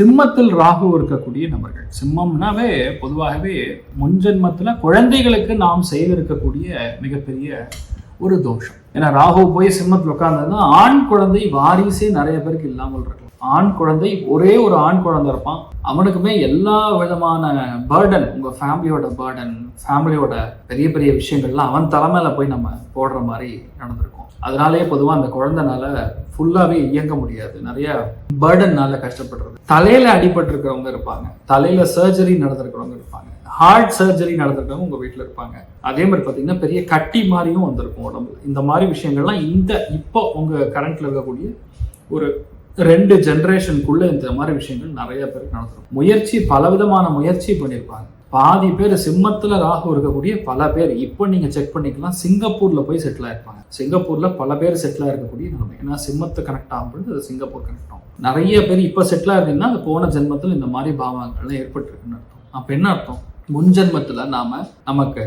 சிம்மத்தில் ராகு இருக்கக்கூடிய நபர்கள். சிம்மம்னாவே பொதுவாகவே முன்ஜென்மத்தில் குழந்தைகளுக்கு நாம் செய்திருக்கக்கூடிய மிகப்பெரிய ஒரு தோஷம். ஏன்னா ராகு போய் சிம்மத்தில் உட்கார்ந்ததுன்னா ஆண் குழந்தை வாரிசே நிறைய பேருக்கு இல்லாமல் இருக்கலாம். ஆண் குழந்தை ஒரே ஒரு ஆண் குழந்தை இருப்பான். அவனுக்குமே எல்லா விதமான பேர்டன் உங்கள் ஃபேமிலியோட பேர்டன் ஃபேமிலியோட பெரிய பெரிய விஷயங்கள்லாம் அவன் தலைமையில் போய் நம்ம போடுற மாதிரி நடந்திருக்கும். அதனாலேயே பொதுவாக அந்த குழந்தைனால ஃபுல்லாவே இயங்க முடியாது. நிறைய பேர்டன்னால கஷ்டப்படுறது. தலையில அடிபட்டிருக்கிறவங்க இருப்பாங்க. தலையில சர்ஜரி நடந்திருக்கிறவங்க இருப்பாங்க. ஹார்ட் சர்ஜரி நடந்திருக்கிறவங்க உங்க வீட்டில் இருப்பாங்க. அதே மாதிரி பார்த்தீங்கன்னா பெரிய கட்டி மாதிரியும் வந்திருக்கும் உடம்பு இந்த மாதிரி விஷயங்கள்லாம் இந்த இப்போ உங்க கரண்ட்ல இருக்கக்கூடிய ஒரு ரெண்டு ஜென்ரேஷனுக்குள்ள இந்த மாதிரி விஷயங்கள் நிறைய பேருக்கு நடந்திருக்கும். முயற்சி பலவிதமான முயற்சி பண்ணியிருப்பாங்க. பாதி பேர் சிம்மத்தில் ராகு இருக்கக்கூடிய பல பேர். இப்போ நீங்கள் செக் பண்ணிக்கலாம். சிங்கப்பூரில் போய் செட்டில் ஆயிருப்பாங்க. சிங்கப்பூரில் பல பேர் செட்டில் இருக்கக்கூடிய நிலைமை. ஏன்னா சிம்மத்தை கனெக்ட் ஆகும்போது அது சிங்கப்பூர் கனெக்ட் ஆகும். நிறைய பேர் இப்போ செட்டில் ஆயிருந்தீங்கன்னா அது போன ஜென்மத்தில் இந்த மாதிரி பாவங்கள்லாம் ஏற்பட்டிருக்குன்னு அர்த்தம். அப்போ என்ன அர்த்தம்? முன் ஜென்மத்தில் நாம் நமக்கு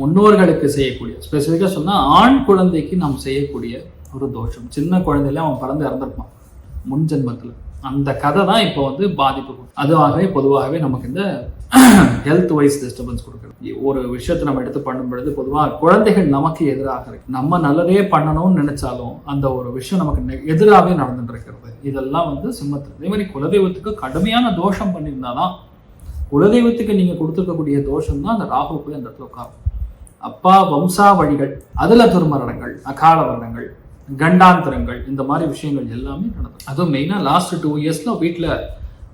முன்னோர்களுக்கு செய்யக்கூடிய ஸ்பெசிஃபிக்காக சொன்னால் ஆண் குழந்தைக்கு நாம் செய்யக்கூடிய ஒரு தோஷம். சின்ன குழந்தையில அவன் பிறந்து இறந்துருப்பான். முன்ஜென்மத்தில் அந்த கதை தான் இப்போ வந்து பாதிப்பு. அதுவாகவே பொதுவாகவே நமக்கு இந்த ஹெல்த் வைஸ் டிஸ்டர்பன்ஸ் கொடுக்குறது ஒரு விஷயத்தை நம்ம எடுத்து பண்ணும் பொழுது பொதுவாக குழந்தைகள் நமக்கு எதிராக இருக்கு. நம்ம நல்லதே பண்ணணும்னு நினைச்சாலும் அந்த ஒரு விஷயம் நமக்கு நெ- எதிராகவே நடந்துட்டு இருக்கிறது. இதெல்லாம் வந்து சிம்மத்தில். அதே மாதிரி குலதெய்வத்துக்கு கடுமையான தோஷம் பண்ணியிருந்தாதான் குலதெய்வத்துக்கு நீங்க கொடுத்துருக்கக்கூடிய தோஷம் தான் அந்த ராகு போய் அந்த இடத்துல உட்காரும். அப்பா வம்சாவழிகள் அதுல துர்மரணங்கள் அகால வருடங்கள் கண்டாந்திரங்கள் இந்த மாதிரி விஷயங்கள் எல்லாமே நடக்கும் அதுவும் மெயினாக லாஸ்ட் டூ இயர்ஸில் வீட்டில்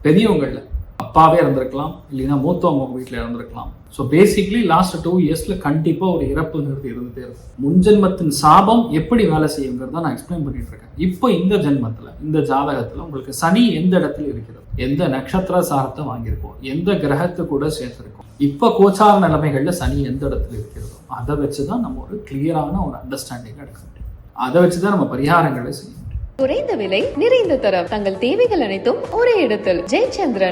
பெரியவங்களில் அப்பாவே இருந்திருக்கலாம் இல்லைன்னா மூத்தவங்க உங்க வீட்டில் இருந்திருக்கலாம் ஸோ பேசிக்லி லாஸ்ட் டூ இயர்ஸில் கண்டிப்பாக ஒரு இறப்புங்கிறது இருந்துட்டே இருக்கும் முன்ஜென்மத்தின் சாபம் எப்படி வேலை செய்யுங்கிறத நான் எக்ஸ்பிளைன் பண்ணிட்டு இருக்கேன். இப்போ இந்த ஜென்மத்தில் இந்த ஜாதகத்தில் உங்களுக்கு சனி எந்த இடத்துல இருக்கிறது? எந்த நட்சத்திர சாரத்தை வாங்கியிருக்கோம்? எந்த கிரகத்தை கூட சேர்த்துருக்கோம்? இப்போ கோச்சார நிலைமைகளில் சனி எந்த இடத்துல இருக்கிறதோ அதை வச்சு தான் நம்ம ஒரு கிளியரான ஒரு அண்டர்ஸ்டாண்டிங் எடுக்க முடியும். அதை வச்சுதான் நம்ம பரிகாரங்களை செய்யணும். குறைந்த விலை நிறைந்த தரம். தங்கள் தேவைகள் அனைத்தும் ஒரே இடத்தில். ஜெயச்சந்திரன்.